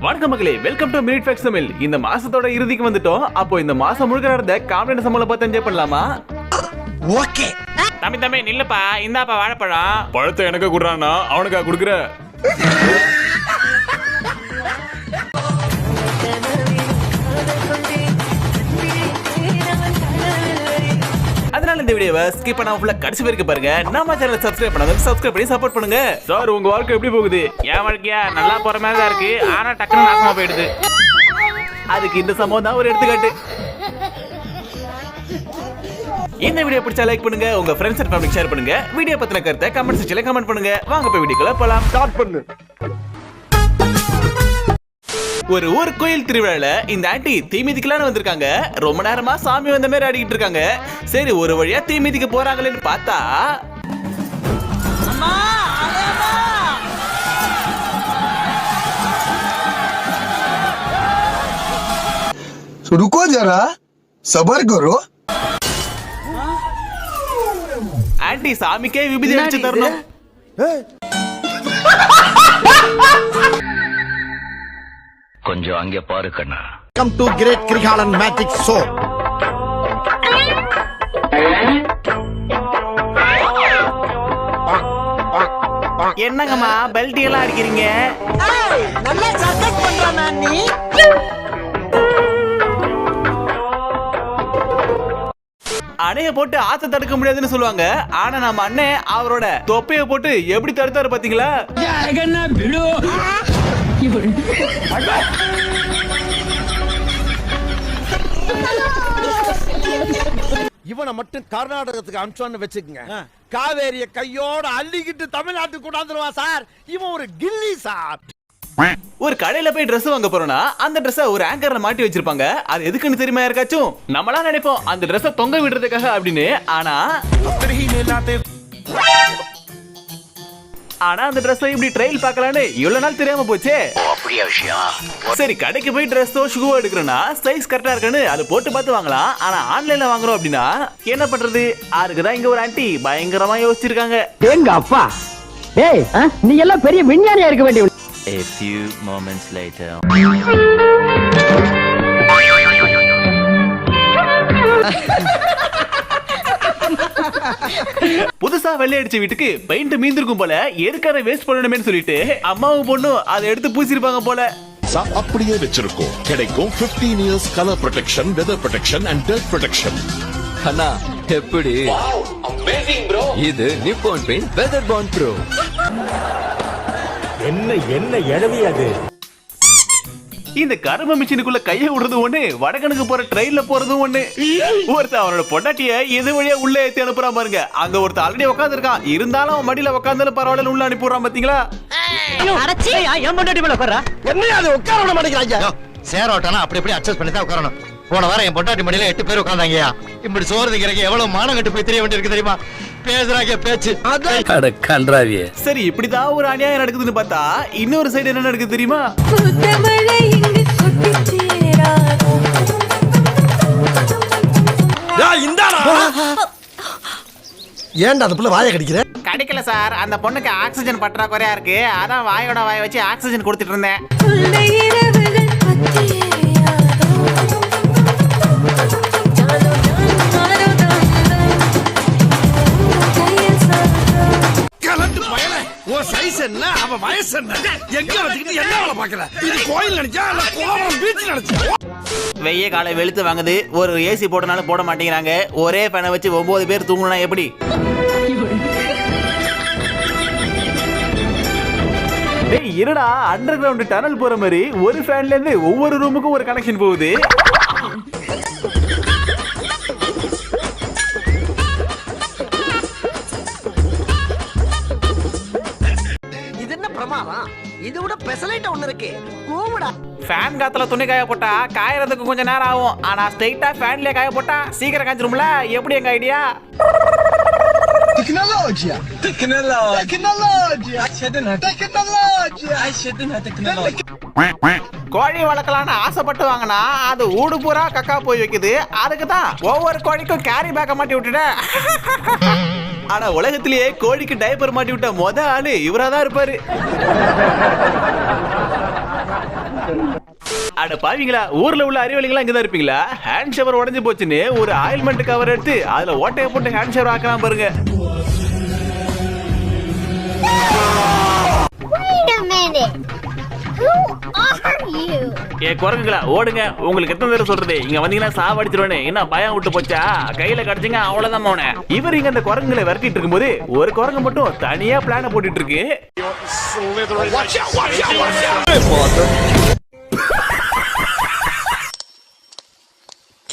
வணக்கம் மக்களே welcome to minute facts Tamil. இந்த மாசத்தோட இறுதிக்கு வந்துட்டோம். அப்போ இந்த மாசம் முழுக்க நடந்த காமெடி சம்பளம் பார்த்து என்ஜாய் பண்ணலாமா? ஓகே. தம்பி தம்பி நில்லுப்பா. இந்தாப்பா வாழைப்பழம். பழத்தை எனக்கு குடுறானா அவனுக்கா குடுக்குற? இந்த வீடியோவை ஸ்கிப் பண்ணாம ஃபுல்லா கடைசி வரைக்கும் பாருங்க. நம்ம சேனலை சப்ஸ்கிரைப் பண்ணாத சப்ஸ்கிரைப் பண்ணி சப்போர்ட் பண்ணுங்க. சார் உங்க வாழ்க்கை எப்படி போகுது? என் வாழ்க்கையா? நல்லா போற மாதிரி தான் இருக்கு. ஆனா டக்குனு நாசமா போயிடுது. அதுக்கு இந்த சம்பவம் தான் ஒரு எடுத்துக்காட்டு. இந்த வீடியோ பிடிச்சா லைக் பண்ணுங்க உங்க ஃப்ரெண்ட்ஸ் அண்ட் ஃபேமிலி ஷேர் பண்ணுங்க. வீடியோ பத்தின கருத்தை கமெண்ட் செக்ஷன்ல கமெண்ட் பண்ணுங்க. வாங்க போய் வீடியோக்குள்ள போலாம். ஸ்டார்ட் பண்ணு. ஒரு ஊர் கோயில் திருவிழால இந்த ஆண்டி தீ மிதிக்கலாம்னு வந்திருக்காங்க ரொம்ப நேரமா சாமி வந்த மாதிரி ஆடிக்கிட்டு இருக்காங்க சரி ஒரு வழியா தீ மிதிக்க போறாங்களேன்னு பார்த்தா रुको जरा सबर करो ஆண்டி சாமிக்கே விபூதி அடிச்சு தரணும் கொஞ்சம் அங்கே பாரு கண்ணா. Come to great Kirikalan magic show என்னங்கம்மா பெல்ட் எல்லாம் அடிக்கிறீங்க? நல்லா சர்க்கஸ் பண்றானா நீ. அணைய போட்டு ஆத்த தடுக்க முடியாதுன்னு சொல்லுவாங்க. ஆனா நம்ம அண்ணன் அவரோட தொப்பைய போட்டு எப்படி தடுத்தாரு பாத்தீங்களா? இவனை மட்டும் கர்நாடகத்துக்கு அனுப்பிச்சோன்னு வச்சுக்கங்க. காவேரிய கையோட அள்ளிக்கிட்டு தமிழ்நாட்டுக்கு கொண்டாந்துருவான் சார். இவன் ஒரு கில்லி சார். ஒரு கடையில போய் Dress வாங்க போறோம்னா அந்த Dress ஒரு ஆங்கர்ல மாட்டி வச்சிருப்பாங்க. அது எதுக்குன்னு தெரியுமா யாருக்காச்சும்? நம்மளா நினைப்போம் அந்த Dress தொங்க விடுறதுக்காக அப்படின்னு. ஆனா ஆனா அந்த Dress இப்படி ட்ரையல் பார்க்கலான்னு இவ்வளவு நாள் தெரியாம போச்சே. அப்படியா விஷயம்? சரி கடைக்கு போய் ட்ரெஸ்ஸோ ஷூவோ எடுக்கிறோம்னா சைஸ் கரெக்டா இருக்கான்னு அதை போட்டு பார்த்து வாங்கலாம். ஆனா ஆன்லைன்ல வாங்குறோம் அப்படின்னா என்ன பண்றது? அதுக்குதான் இங்க ஒரு ஆண்டி பயங்கரமா யோசிச்சிருக்காங்க. எங்க அப்பா? ஏய் நீ எல்லாம் பெரிய விஞ்ஞானியா இருக்க வேண்டிய A few moments later. புதுசா வெள்ளை அடிச்ச வீட்டுக்கு பெயிண்ட் மீந்திருக்கும் போல எதுக்கார வேஸ்ட் பண்ணணுமே சொல்லிட்டு அம்மாவும் பொண்ணும் அதை எடுத்து பூசிருப்பாங்க போல. அப்படியே வச்சிருக்கோம். கிடைக்கும் 15 years colour protection weather protection and death protection அண்ணா எப்படி? இது Nippon paint weather bond pro இந்த கரும்பு மிஷினுக்குள்ள கைய விடுறது ஒண்ணு வடகனுக்கு போற ட்ரெயின்ல போறது ஒண்ணு. ஒருத்தன் அவனோட பொண்டாட்டிய எது வழியா உள்ள ஏத்தி அனுப்புறான் பாருங்க. அங்க ஒருத்தன் ஆல்ரெடி உட்காந்துருக்கான் இருந்தாலும் அவன் மடியில உட்காந்தாலும் பரவாயில்ல உள்ள அனுப்பிடுறான் பாத்தீங்களா? சேரோட்டனா அப்படி எப்படி அட்ஜஸ்ட் பண்ணி தான் உட்காரணும். போன வாரம் என் பொண்டாட்டி மடியில எட்டு பேர் உட்காந்தாங்கயா இப்படி சோறு திங்கிறக்கு எவ்வளவு மானம் கட்டு போய் தெரிய வேண்டியிருக்கு தெரியுமா? பேசுறாங்க பேச்சு. அட கன்றாவியே. சரி இப்படிதான் ஒரு அநியாயம் நடக்குதுன்னு பார்த்தா இன்னொரு சைடு என்ன நடக்குது தெரியுமா? இந்தாடா. ஏன்டா அந்த புள்ள வாயை கடிக்கிற? கிடைக்கல சார். அந்த பொண்ணுக்கு ஆக்சிஜன் பற்றாக்குறையா இருக்கு. அதான் வாயோட வாயை வச்சு ஆக்சிஜன் கொடுத்துட்டு இருந்தேன். வயசு என்ன? எங்க வச்சுக்கிட்டு என்ன வேலை பாக்குற இது கோயில் நினைச்சா இல்ல கோவம் பீச் நினைச்சா? வெய்ய காலை வெளுத்து வாங்குது. ஒரு ஏசி போட்டனாலும் போட மாட்டேங்கிறாங்க. ஒரே ஃபேனை வச்சு ஒன்பது பேர் தூங்கணும்னா எப்படி? டேய் இருடா. அண்டர் கிரவுண்ட் டனல் போற மாதிரி ஒரு ஃபேன்ல இருந்து ஒவ்வொரு ரூமுக்கும் ஒரு கனெக்ஷன் போகுது. பெசலைட் ஒண்ணு இருக்கு. கூவுடா ஃபேன் காத்துல துணி காய போட்டா காயறதுக்கு கொஞ்சம் நேரம் ஆகும். ஆனா ஸ்ட்ரைட்டா ஃபேன்லயே காய போட்டா சீக்கிரம் காய்ச்சிரும்ல எப்படி எங்க idea Tecnologia. Tecnologia. Tecnologia. Tecnologia. கோழி வளர்க்கலாம்னு ஆசைப்பட்டு வாங்கினா அது ஊடு பூரா கக்கா போய் வைக்குது. அதுக்கு தான் ஒவ்வொரு கோழிக்கும் கேரி பேக்க மாட்டி விட்டுட்டேன். ஆனா உலகத்திலேயே கோழிக்கு டைப்பர் மாட்டி விட்ட மொத ஆளு இவராதான் இருப்பாரு. அட பாவீங்களா ஊர்ல உள்ள அறிவாளிகளா இங்கதான் இருப்பீங்களா? ஹேண்ட் ஷவர் உடஞ்சு போச்சுன்னு ஒரு ஆயில்மெண்ட் கவர் எடுத்து அதுல ஓட்டையை போட்டு ஹேண்ட் ஷவர் ஆக்கலாம் பாருங்க. ஏ குரங்குங்களா ஓடுங்க. உங்களுக்கு எத்தனை தடவை சொல்றது? இங்க வந்தீங்கன்னா சாவடிச்சிருவேன்னு என்ன பயம் விட்டு போச்சா? கையில கிடைச்சிங்க அவ்வளவுதான் மோன. இவர் இங்க அந்த குரங்குகளை விரட்டிட்டு இருக்கும்போது ஒரு குரங்கு மட்டும் தனியா பிளான போட்டுட்டு இருக்கு.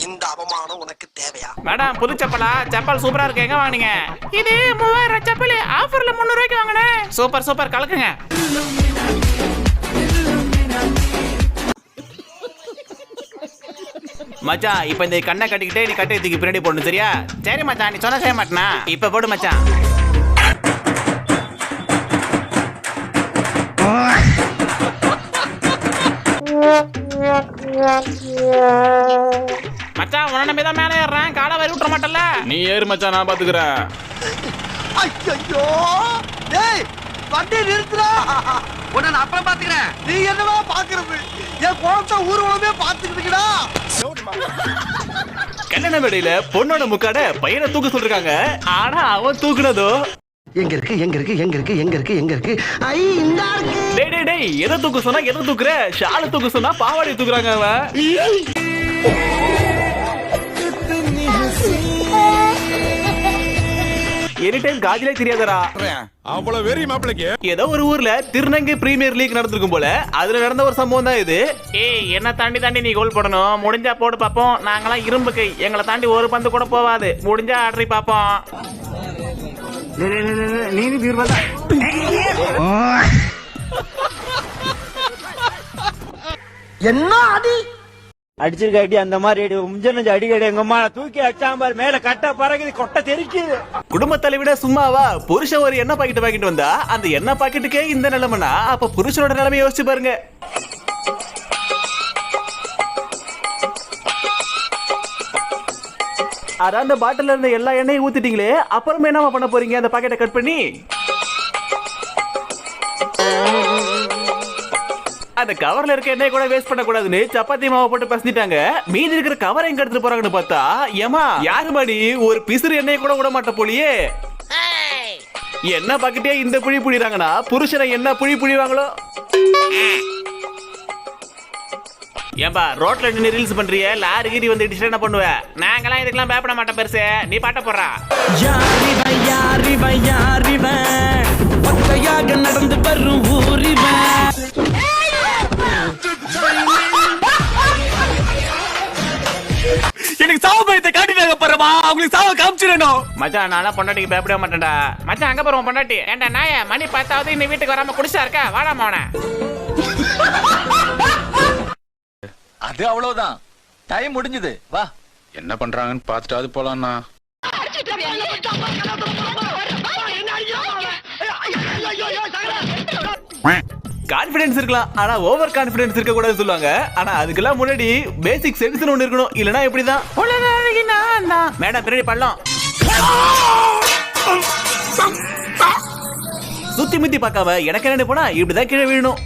இந்த அவமானம் உனக்கு தேவையா? மேடம் புது செப்பலா? செப்பல் சூப்பரா இருக்கு. எங்க வாங்குனீங்க? இது மூவாயிரம் செப்பல் ஆஃபர்ல முந்நூறு ரூபாய்க்கு வாங்கினேன். சூப்பர் சூப்பர் கலக்குங்க. மச்சான் இப்ப இந்த கண்ணை கட்டிக்கிட்டே நீ கட்டை தூக்கி பின்னாடி போடணும் சரியா? சரி மச்சான் நீ சொன்ன செய்ய மாட்டேனா? இப்ப போடு மச்சான் மச்சான் உன நம்பி தான் மேலே ஏறுறேன். காலை வரி விட்டுற மாட்டல நீ ஏறு மச்சான் நான் பாத்துக்கிறேன். ஐயோ டேய் வண்டி நிறுத்துறா உன்னை நான் அப்புறம் பாத்துக்கிறேன். நீ என்னவா பாக்குறது? என் குழந்தை ஊர்வலமே பாத்துக்கிட்டுடா கல்யாண மேடையில பொண்ணோட முக்காட பையனை தூக்க சொல்றாங்க ஆனா அவன் தூக்குனதோ? எங்க இருக்கு எங்க இருக்கு எங்க இருக்கு எங்க இருக்கு எங்க இருக்கு? ஐ இந்த இருக்கு டேய் டேய் டேய் எதை தூக்க சொன்னா எதை தூக்குற? ஷால தூக்க சொன்னா பாவாடை தூக்குறாங்க அவன். எனி டைம் காஜிலே தெரியாதடா. அவ்வளவு வெறி மாப்பிளைக்கு. ஏதோ ஒரு ஊர்ல திருநங்கை பிரீமியர் லீக் நடந்திருக்கும் போல அதுல நடந்த ஒரு சம்பவம் தான் இது. ஏய் என்ன தாண்டி தாண்டி நீ கோல் போடணும். முடிஞ்சா போடு பாப்போம். நாங்களாம் இரும்பு கை. எங்களை தாண்டி ஒரு பந்து கூட போவாது. முடிஞ்சா ஆட்ரி பாப்போம். என்ன அடி அடிச்சிருக்காட்டி அந்த மாதிரி முஞ்சனஞ்சு அடிக்கடி எங்க அம்மா தூக்கி அடிச்சாம்பார் மேல கட்ட பறகுது கொட்டை தெரிக்குது குடும்பத்தலை விட சும்மாவா புருஷன் ஒரு எண்ணெய் பாக்கெட் பாக்கெட் வந்தா அந்த எண்ணெய் பாக்கெட்டுக்கே இந்த நிலைமைனா அப்ப புருஷனோட நிலைமை யோசிச்சு பாருங்க. அதான் அந்த பாட்டில இருந்த எல்லா எண்ணெயும் ஊத்திட்டீங்களே அப்புறமே என்ன பண்ண போறீங்க அந்த பாக்கெட்டை கட் பண்ணி? அந்த கவர்ல இருக்க எண்ணெய் கூட வேஸ்ட் பண்ண கூடாதுன்னு சப்பாத்தி மாவை போட்டு பசஞ்சிட்டாங்க மீதி இருக்கிற கவர் எங்க எடுத்துட்டு போறாங்கன்னு பார்த்தா ஏமா யாரு மாடி ஒரு பிசுறு எண்ணெய் கூட விட மாட்ட போலியே. என்ன பாக்கிட்டே இந்த புழி புழிறாங்கன்னா புருஷனை என்ன புழி புழிவாங்களோ? ஏன்பா ரோட்ல நின்று ரீல்ஸ் பண்றிய லாரி கீரி வந்து இடிச்சு என்ன பண்ணுவ? நாங்கெல்லாம் இதுக்கெல்லாம் பயப்பட மாட்டோம் பெருசு. நீ பாட்ட போடுறா. நடந்து வரும் ஊரிவன். எனக்கு சாவு பயத்தை காட்டிட்டாங்க பாருமா அவங்களுக்கு சாவ காமிச்சிடணும் மச்சான் நான் பொண்டாட்டிக்கு பயப்பட மாட்டேன்டா மச்சான் அங்க போறோம் பொண்டாட்டி ஏன்டா நாய மணி பத்தாவது இந்த வீட்டுக்கு வராம குடிச்சா இருக்க அவன அது அவ்வளவுதான் டைம் முடிஞ்சது வா என்ன பண்றாங்கன்னு பார்த்துட்டாவது போலாம்ண்ணா கான்ஃபிடன்ஸ் இருக்கலாம். ஆனா ஓவர் கான்ஃபிடன்ஸ் இருக்க கூடாது சொல்லுவாங்க. ஆனா அதுக்கெல்லாம் முன்னாடி பேசிக் சென்ஸ் ஒன்னு இருக்கணும். இல்லனா இப்படிதான். மேடம் பின்னாடி பள்ளம். சுத்தி முத்தி பார்க்காம எனக்கு என்ன போனா இப்படிதான் கீழே விழணும்.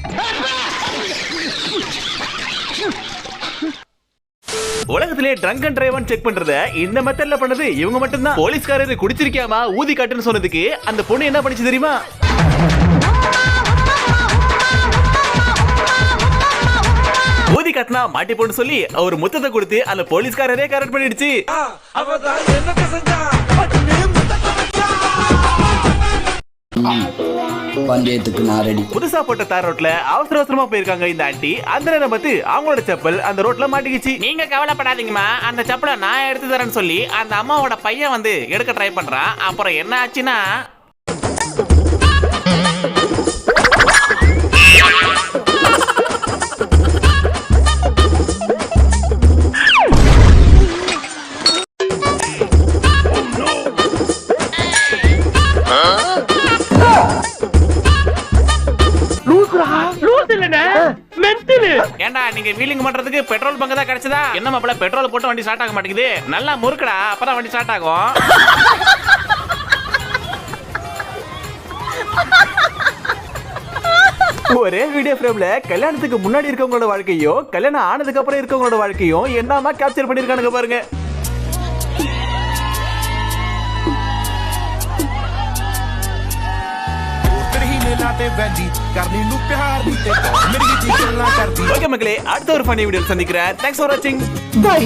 உலகத்திலே ட்ரங்க் அண்ட் டிரைவன் செக் பண்றத இந்த மெத்தட்ல பண்ணது இவங்க மட்டும்தான். போலீஸ்காரரு குடிச்சிருக்கியாமா? ஊதி காட்டுன்னு சொன்னதுக்கு அந்த பொண்ணு என்ன பண்ணிச்சு தெரியுமா? கட்டினா மாட்டி போன்னு சொல்லி ஒரு முத்தத்தை கொடுத்து அந்த போலீஸ்காரரே கரெக்ட் பண்ணிடுச்சு. பந்தயத்துக்கு நான் ரெடி புதுசா போட்ட தார் ரோட்ல அவசர அவசரமா போயிருக்காங்க இந்த ஆண்டி. அந்த நேரம் பார்த்து அவங்களோட செப்பல் அந்த ரோட்ல மாட்டிக்கிச்சு. நீங்க கவலைப்படாதீங்கம்மா. அந்த செப்பலை நான் எடுத்து தரேன்னு சொல்லி அந்த அம்மாவோட பையன் வந்து எடுக்க ட்ரை பண்றான். அப்புறம் என்ன ஆச்சுன்னா ஏன்டா நீங்க வீலிங் பண்றதுக்கு பெட்ரோல் பங்கு தான் கிடைச்சதா? என்ன மாப்பிள பெட்ரோல் போட்டு வண்டி ஸ்டார்ட் ஆக மாட்டேங்குது? நல்லா முறுக்குடா அப்பதான் வண்டி ஸ்டார்ட் ஆகும். ஒரே வீடியோ ஃப்ரேம்ல கல்யாணத்துக்கு முன்னாடி இருக்கவங்களோட வாழ்க்கையும் கல்யாணம் ஆனதுக்கு அப்புறம் இருக்கவங்களோட வாழ்க்கையும் என்னமா கேப்சர் பண்ணிருக்கானுங்க பாருங்க. ஓகே மக்களே அடுத்த ஒரு ஃபனி வீடியோ சந்திக்கிறேன் தேங்க்ஸ் ஃபார் வாட்சிங் பை